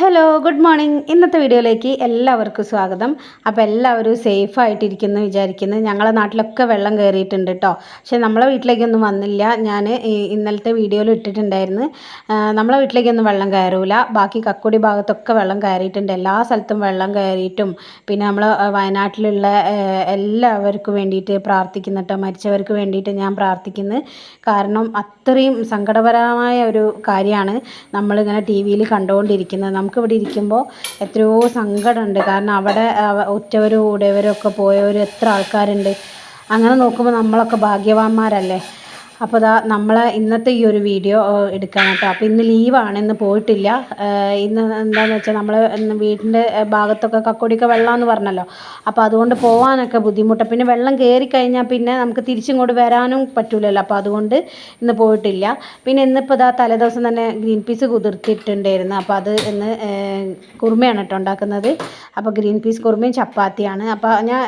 Hello good morning ഇന്നത്തെ വീഡിയോയിലേക്ക് എല്ലാവർക്കും സ്വാഗതം. അപ്പോൾ എല്ലാവരും സേഫായിട്ടിരിക്കുന്നു വിചാരിക്കുന്നു. ഞങ്ങളെ നാട്ടിലൊക്കെ വെള്ളം കയറിയിട്ടുണ്ട് കേട്ടോ പക്ഷേ നമ്മളെ വീട്ടിലേക്കൊന്നും വന്നില്ല. ഞാൻ ഇന്നലത്തെ വീഡിയോയിൽ ഇട്ടിട്ടുണ്ടായിരുന്നു. നമ്മളെ വീട്ടിലേക്കൊന്നും വെള്ളം കയറൂല. ബാക്കി കക്കുടി ഭാഗത്തൊക്കെ വെള്ളം കയറിയിട്ടുണ്ട്. എല്ലാ സ്ഥലത്തും വെള്ളം കയറിയിട്ടും. പിന്നെ നമ്മൾ വയനാട്ടിലുള്ള എല്ലാവർക്കും വേണ്ടിയിട്ട് പ്രാർത്ഥിക്കുന്നു കേട്ടോ മരിച്ചവർക്ക് വേണ്ടിയിട്ട് ഞാൻ പ്രാർത്ഥിക്കുന്നു. കാരണം അത്രയും സങ്കടപരമായ ഒരു കാര്യമാണ് നമ്മളിങ്ങനെ ടി വിയിൽ കണ്ടുകൊണ്ടിരിക്കുന്നത്. നമുക്കിവിടെ ഇരിക്കുമ്പോൾ എത്രയോ സങ്കടമുണ്ട്. കാരണം അവിടെ അവ- ഉറ്റവരും ഉടയവരും ഒക്കെ പോയവർ എത്ര ആൾക്കാരുണ്ട്. അങ്ങനെ നോക്കുമ്പോൾ നമ്മളൊക്കെ ഭാഗ്യവാന്മാരല്ലേ? അപ്പോൾ ദാ നമ്മളെ ഇന്നത്തെ ഈ ഒരു വീഡിയോ എടുക്കാൻ കേട്ടോ അപ്പോൾ ഇന്ന് ലീവാണ് ഇന്ന് പോയിട്ടില്ല. ഇന്ന് എന്താണെന്ന് വെച്ചാൽ നമ്മൾ വീടിന്റെ ഭാഗത്തൊക്കെ കക്കൊടിയൊക്കെ വെള്ളമെന്ന് പറഞ്ഞല്ലോ. അപ്പോൾ അതുകൊണ്ട് പോകാനൊക്കെ ബുദ്ധിമുട്ടാണ് പിന്നെ വെള്ളം കയറി കഴിഞ്ഞാൽ പിന്നെ നമുക്ക് തിരിച്ചിങ്ങോട്ട് വരാനും പറ്റൂലല്ലോ. അപ്പോൾ അതുകൊണ്ട് ഇന്ന് പോയിട്ടില്ല. പിന്നെ ഇന്നിപ്പോൾ ഇതാ തലേദിവസം തന്നെ ഗ്രീൻ പീസ് കുതിർത്തിട്ടുണ്ടായിരുന്നു. അപ്പോൾ അത് ഇന്ന് കുറുമയാണ് കേട്ടോ ഉണ്ടാക്കുന്നത്. അപ്പോൾ ഗ്രീൻ പീസ് കുറുമയും ചപ്പാത്തിയാണ്. അപ്പോൾ ഞാൻ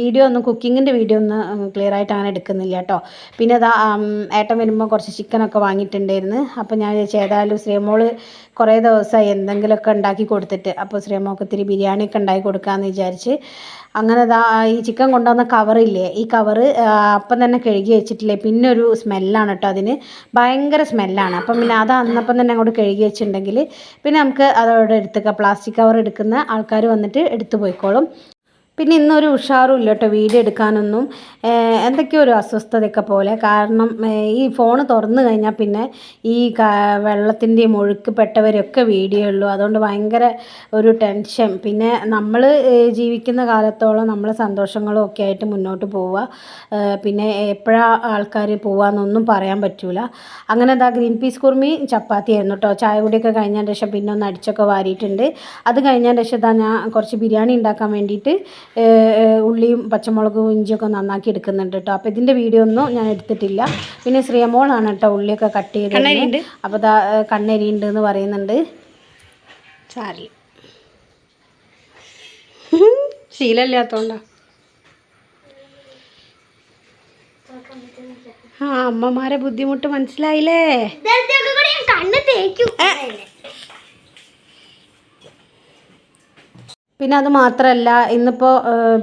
വീഡിയോ ഒന്നും കുക്കിങ്ങിന്റെ വീഡിയോ ഒന്നും ക്ലിയർ ആയിട്ട് അങ്ങനെ എടുക്കുന്നില്ല കേട്ടോ പിന്നെ അതാ ഏട്ടൻ വരുമ്പോൾ കുറച്ച് ചിക്കനൊക്കെ വാങ്ങിയിട്ടുണ്ടായിരുന്നു. അപ്പോൾ ഞാൻ ഏതായാലും ശ്രീമോൾ കുറേ ദിവസമായി എന്തെങ്കിലുമൊക്കെ ഉണ്ടാക്കി കൊടുത്തിട്ട്. അപ്പോൾ ശ്രീമോൾക്ക് ഇത്തിരി ബിരിയാണിയൊക്കെ ഉണ്ടാക്കി കൊടുക്കാമെന്ന് വിചാരിച്ച് അങ്ങനെ ഈ ചിക്കൻ കൊണ്ടുവന്ന കവറില്ലേ ഈ കവറ് അപ്പം തന്നെ കഴുകി വെച്ചിട്ടില്ലേ? പിന്നെ ഒരു സ്മെല്ലാണ് കേട്ടോ അതിന്. ഭയങ്കര സ്മെല്ലാണ് അപ്പം പിന്നെ അത് അന്നപ്പം തന്നെ അങ്ങോട്ട് കഴുകി വെച്ചിട്ടുണ്ടെങ്കിൽ പിന്നെ നമുക്ക് അതവിടെ എടുത്തേക്കാം പ്ലാസ്റ്റിക് കവർ എടുക്കുന്ന ആൾക്കാർ വന്നിട്ട് എടുത്തു പോയിക്കോളും. പിന്നെ ഇന്നൊരു ഉഷാറും ഇല്ല കേട്ടോ വീഡിയോ എടുക്കാനൊന്നും. എന്തൊക്കെയോ ഒരു അസ്വസ്ഥതയൊക്കെ പോലെ. കാരണം ഈ ഫോൺ തുറന്നു കഴിഞ്ഞാൽ പിന്നെ ഈ വെള്ളത്തിന്റെയും ഒഴുക്ക് പെട്ടവരൊക്കെ വീഡിയോ ഉള്ളൂ. അതുകൊണ്ട് ഭയങ്കര ഒരു ടെൻഷൻ. പിന്നെ നമ്മൾ ജീവിക്കുന്ന കാലത്തോളം നമ്മൾ സന്തോഷങ്ങളും ഒക്കെ ആയിട്ട് മുന്നോട്ട് പോവുക. പിന്നെ എപ്പോഴാ ആൾക്കാർ പോവാന്നൊന്നും പറയാൻ പറ്റൂല. അങ്ങനെ എന്താ ഗ്രീൻ പീസ് കുർമി ചപ്പാത്തി ആയിരുന്നു കേട്ടോ ചായ കുടിയൊക്കെ കഴിഞ്ഞതിന് ശേഷം പിന്നെ ഒന്ന് അടിച്ചൊക്കെ വാരിയിട്ടുണ്ട്. അത് കഴിഞ്ഞതിന് ശേഷം ഞാൻ കുറച്ച് ബിരിയാണി ഉണ്ടാക്കാൻ വേണ്ടിയിട്ട് ഉള്ളിയും പച്ചമുളകും ഇഞ്ചിയൊക്കെ നന്നാക്കി എടുക്കുന്നുണ്ട് കേട്ടോ അപ്പോൾ ഇതിന്റെ വീഡിയോ ഒന്നും ഞാൻ എടുത്തിട്ടില്ല. പിന്നെ ശ്രീമോളാണ് കേട്ടോ ഉള്ളിയൊക്കെ കട്ട് ചെയ്ത് അപ്പോൾ ദാ കണ്ണരിയുണ്ട് എന്ന് പറയുന്നുണ്ട്. ചാരി ശീലമില്ലാത്തോണ്ടാ. ആ അമ്മമാരെ ബുദ്ധിമുട്ട് മനസ്സിലായില്ലേ? കണ്ണ് തേക്കും. പിന്നെ അത് മാത്രമല്ല ഇന്നിപ്പോൾ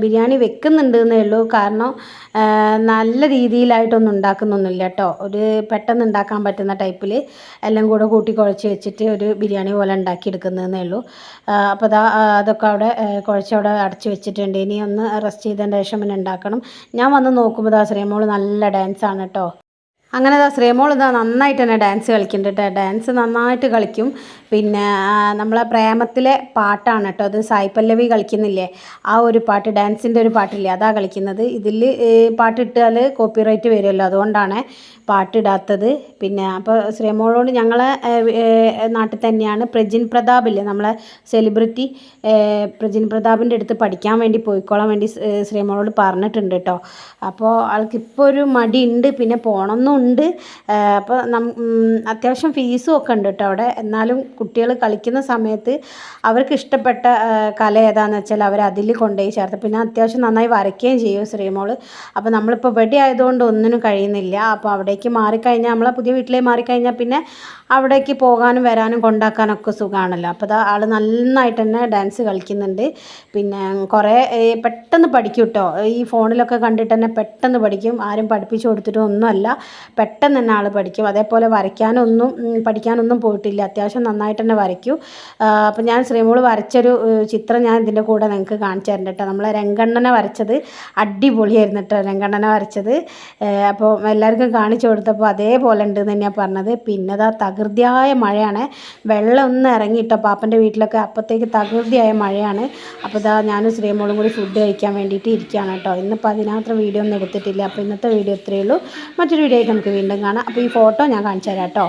ബിരിയാണി വെക്കുന്നുണ്ട് എന്നേ ഉള്ളൂ. കാരണം നല്ല രീതിയിലായിട്ടൊന്നും ഉണ്ടാക്കുന്നൊന്നുമില്ല കേട്ടോ. ഒരു പെട്ടെന്ന് ഉണ്ടാക്കാൻ പറ്റുന്ന ടൈപ്പിൽ എല്ലാം കൂടെ കൂട്ടി കുഴച്ച് വെച്ചിട്ട് ഒരു ബിരിയാണി പോലെ ഉണ്ടാക്കിയെടുക്കുന്നതെന്നേ ഉള്ളൂ. അപ്പോൾ അതാ അതൊക്കെ അവിടെ കുഴച്ചവിടെ അടച്ച് വെച്ചിട്ടുണ്ട്. ഇനി ഒന്ന് റെസ്റ്റ് ചെയ്തതിന്റെ ശേഷം പിന്നെ ഉണ്ടാക്കണം. ഞാൻ വന്ന് നോക്കുമ്പോൾ ദാ ശ്രീമോൾ നല്ല ഡാൻസാണ് കേട്ടോ. അങ്ങനെ ദാ ശ്രീമോൾ ഇതാ നന്നായിട്ട് തന്നെ ഡാൻസ് കളിക്കുന്നുണ്ട് കേട്ടോ ഡാൻസ് നന്നായിട്ട് കളിക്കും. പിന്നെ നമ്മളെ പ്രേമത്തിലെ പാട്ടാണ് കേട്ടോ അത് സായി പല്ലവി കളിക്കുന്നില്ലേ? ആ ഒരു പാട്ട് ഡാൻസിന്റെ ഒരു പാട്ടില്ലേ? അതാ കളിക്കുന്നത്. ഇതിൽ പാട്ടിട്ടാൽ കോപ്പിറൈറ്റ് വരുമല്ലോ. അതുകൊണ്ടാണ് പാട്ടിടാത്തത്. പിന്നെ അപ്പോൾ ശ്രീമോളോട് ഞങ്ങളെ നാട്ടിൽ തന്നെയാണ് പ്രജിൻ പ്രതാപില്ലേ നമ്മളെ സെലിബ്രിറ്റി പ്രജിൻ പ്രതാപിന്റെ അടുത്ത് പഠിക്കാൻ വേണ്ടി പോയിക്കോളാൻ വേണ്ടി ശ്രീമോളോട് പറഞ്ഞിട്ടുണ്ട് കേട്ടോ അപ്പോൾ ആൾക്കിപ്പോൾ ഒരു മടിയുണ്ട്. പിന്നെ പോകണമെന്നുണ്ട് അപ്പോൾ നം അത്യാവശ്യം ഫീസും ഒക്കെ ഉണ്ട് കേട്ടോ അവിടെ. എന്നാലും കുട്ടികൾ കളിക്കുന്ന സമയത്ത് അവർക്ക് ഇഷ്ടപ്പെട്ട കല ഏതാണെന്ന് വെച്ചാൽ അവർ അതിൽ കൊണ്ടുപോയി ചേർത്ത്. പിന്നെ അത്യാവശ്യം നന്നായി വരയ്ക്കുകയും ചെയ്യും ശ്രീമോൾ അപ്പോൾ നമ്മളിപ്പോൾ വെടി ആയതുകൊണ്ട് ഒന്നിനും കഴിയുന്നില്ല. അപ്പോൾ അവിടേക്ക് മാറിക്കഴിഞ്ഞാൽ നമ്മളെ പുതിയ വീട്ടിലേക്ക് മാറിക്കഴിഞ്ഞാൽ പിന്നെ അവിടേക്ക് പോകാനും വരാനും കൊണ്ടാക്കാനൊക്കെ സുഖമാണല്ലോ അപ്പോൾ അതാ ആൾ നന്നായിട്ട് തന്നെ ഡാൻസ് കളിക്കുന്നുണ്ട്. പിന്നെ കുറേ പെട്ടെന്ന് പഠിക്കും കേട്ടോ ഈ ഫോണിലൊക്കെ കണ്ടിട്ട് തന്നെ പെട്ടെന്ന് പഠിക്കും. ആരും പഠിപ്പിച്ചു കൊടുത്തിട്ടും ഒന്നുമല്ല പെട്ടെന്ന് തന്നെ ആൾ പഠിക്കും. അതേപോലെ വരയ്ക്കാനൊന്നും പഠിക്കാനൊന്നും പോയിട്ടില്ല. അത്യാവശ്യം നന്നായിട്ട് തന്നെ വരയ്ക്കും. അപ്പോൾ ഞാൻ ശ്രീമോൾ വരച്ചൊരു ചിത്രം ഞാൻ ഇതിന്റെ കൂടെ നിങ്ങൾക്ക് കാണിച്ചു തരണ്ട കേട്ടോ നമ്മളെ രംഗണ്ണനെ വരച്ചത് അടിപൊളിയായിരുന്നു കേട്ടോ രംഗണ്ണനെ വരച്ചത്. അപ്പോൾ എല്ലാവർക്കും കാണിച്ചു കൊടുത്തപ്പോൾ അതേപോലെ ഉണ്ട് എന്ന് തന്നെയാണ് പറഞ്ഞത്. പിന്നെ അതാ തകൃതിയായ മഴയാണ്. വെള്ളം ഒന്ന് ഇറങ്ങിയിട്ടോ പാപ്പന്റെ വീട്ടിലൊക്കെ അപ്പോഴത്തേക്ക് തകൃതിയായ മഴയാണ്. അപ്പോൾ ഇതാ ഞാനും ശ്രീമോളും കൂടി ഫുഡ് കഴിക്കാൻ വേണ്ടിയിട്ട് ഇരിക്കുകയാണ് കേട്ടോ ഇന്നിപ്പോൾ അതിനകത്ത് വീഡിയോ ഒന്നും എടുത്തിട്ടില്ല. അപ്പോൾ ഇന്നത്തെ വീഡിയോ ഇത്രയേ ഉള്ളൂ. മറ്റൊരു വീഡിയോ നമുക്ക് വീണ്ടും കാണാം. അപ്പോൾ ഈ ഫോട്ടോ ഞാൻ കാണിച്ചു തരാം കേട്ടോ.